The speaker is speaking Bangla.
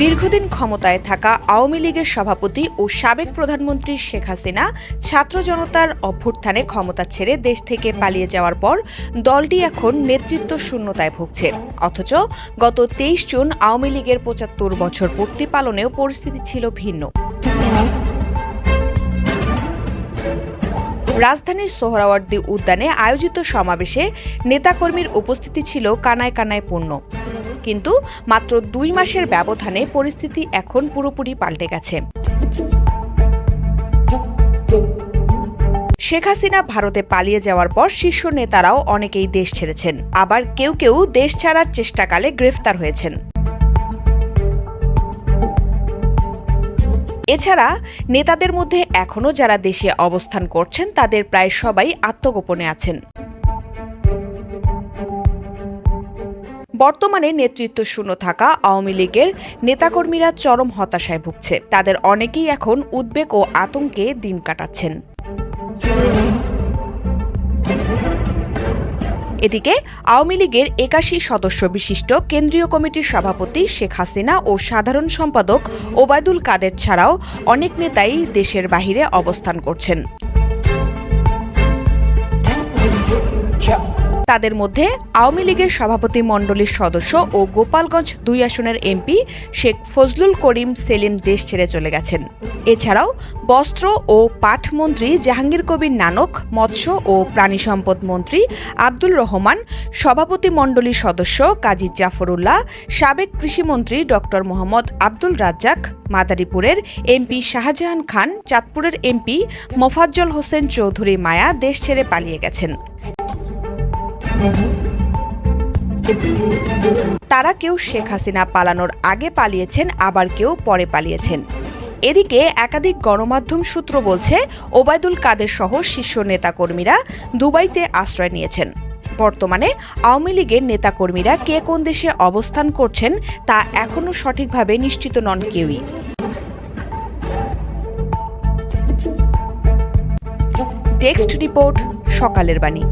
দীর্ঘদিন ক্ষমতায় থাকা আওয়ামী লীগের সভাপতি ও সাবেক প্রধানমন্ত্রী শেখ হাসিনা ছাত্র জনতার অভ্যুত্থানে ক্ষমতা ছেড়ে দেশ থেকে পালিয়ে যাওয়ার পর দলটি এখন নেতৃত্ব শূন্যতায় ভুগছে। অথচ গত তেইশ জুন আওয়ামী লীগের পঁচাত্তর বছর পূর্তি পালনেও পরিস্থিতি ছিল ভিন্ন। রাজধানীর সোহরাওয়ার্দী উদ্যানে আয়োজিত সমাবেশে নেতাকর্মীর উপস্থিতি ছিল কানায় কানায় পূর্ণ। কিন্তু মাত্র দুই মাসের ব্যবধানে পরিস্থিতি এখন পুরোপুরি পাল্টে গেছে। শেখ হাসিনা ভারতে পালিয়ে যাওয়ার পর শীর্ষ নেতারাও অনেকেই দেশ ছেড়েছেন। আবার কেউ কেউ দেশ ছাড়ার চেষ্টাকালে গ্রেফতার হয়েছেন। এছাড়া নেতাদের মধ্যে এখনও যারা দেশে অবস্থান করছেন, তাদের প্রায় সবাই আত্মগোপনে আছেন। বর্তমানে নেতৃত্ব শূন্য থাকা আওয়ামী লীগের নেতাকর্মীরা চরম হতাশায় ভুগছে। তাদের অনেকেই এখন উদ্বেগ ও আতঙ্কে দিন কাটাচ্ছেন। এদিকে, আওয়ামী লীগের একাশি সদস্য বিশিষ্ট কেন্দ্রীয় কমিটির সভাপতি শেখ হাসিনা ও সাধারণ সম্পাদক ওবায়দুল কাদের ছাড়াও অনেক নেতাই দেশের বাহিরে অবস্থান করছেন। তাদের মধ্যে আওয়ামী লীগের সভাপতি মণ্ডলীর সদস্য ও গোপালগঞ্জ দুই আসনের এমপি শেখ ফজলুল করিম সেলিম দেশ ছেড়ে চলে গেছেন। এছাড়াও বস্ত্র ও পাট মন্ত্রী জাহাঙ্গীর কবির নানক, মৎস্য ও প্রাণী সম্পদ মন্ত্রী আব্দুল রহমান, সভাপতি মণ্ডলীর সদস্য কাজী জাফরুল্লাহ, সাবেক কৃষিমন্ত্রী ডক্টর মোহাম্মদ আব্দুল রাজ্জাক, মাদারীপুরের এমপি শাহজাহান খান, চাঁদপুরের এমপি মোফাজ্জল হোসেন চৌধুরী মায়া দেশ ছেড়ে পালিয়ে গেছেন। তারা কেউ শেখ হাসিনা পালানোর আগে পালিয়েছেন, আবার কেউ পরে পালিয়েছেন। এদিকে একাধিক গণমাধ্যম সূত্র বলছে, ওবায়দুল কাদের সহ শীর্ষ নেতাকর্মীরা দুবাইতে আশ্রয় নিয়েছেন। বর্তমানে আওয়ামী লীগের নেতাকর্মীরা কে কোন দেশে অবস্থান করছেন, তা এখনও সঠিকভাবে নিশ্চিত নন কেউই। টেক্সট রিপোর্ট, সকালের বাণী।